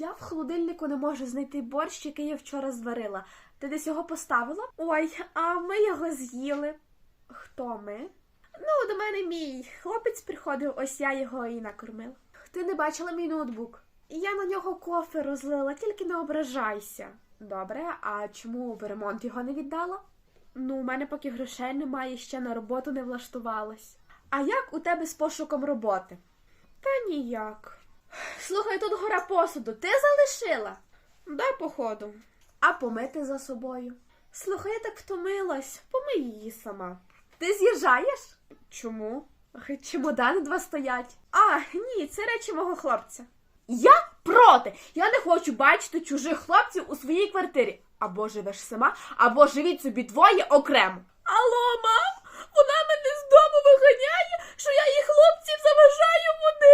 Я в холодильнику не можу знайти борщ, який я вчора зварила. Ти десь його поставила? Ой, а ми його з'їли. Хто ми? Ну, до мене мій хлопець приходив, ось я його і накормила. Ти не бачила мій ноутбук? Я на нього кофе розлила, тільки не ображайся. Добре, а чому в ремонт його не віддала? Ну, у мене поки грошей немає, ще на роботу не влаштувалась. А як у тебе з пошуком роботи? Та ніяк. Слухай, тут гора посуду. Ти залишила? Да, походу. А помити за собою. Слухай, я так втомилась. Помий її сама. Ти з'їжджаєш? Чому? Чемодани два стоять. А, ні, це речі мого хлопця. Я проти! Я не хочу бачити чужих хлопців у своїй квартирі. Або живеш сама, або живіть собі двоє окремо. Алло, мам, вона мене з дому виганяє, що я їй хлопців заважаю їй.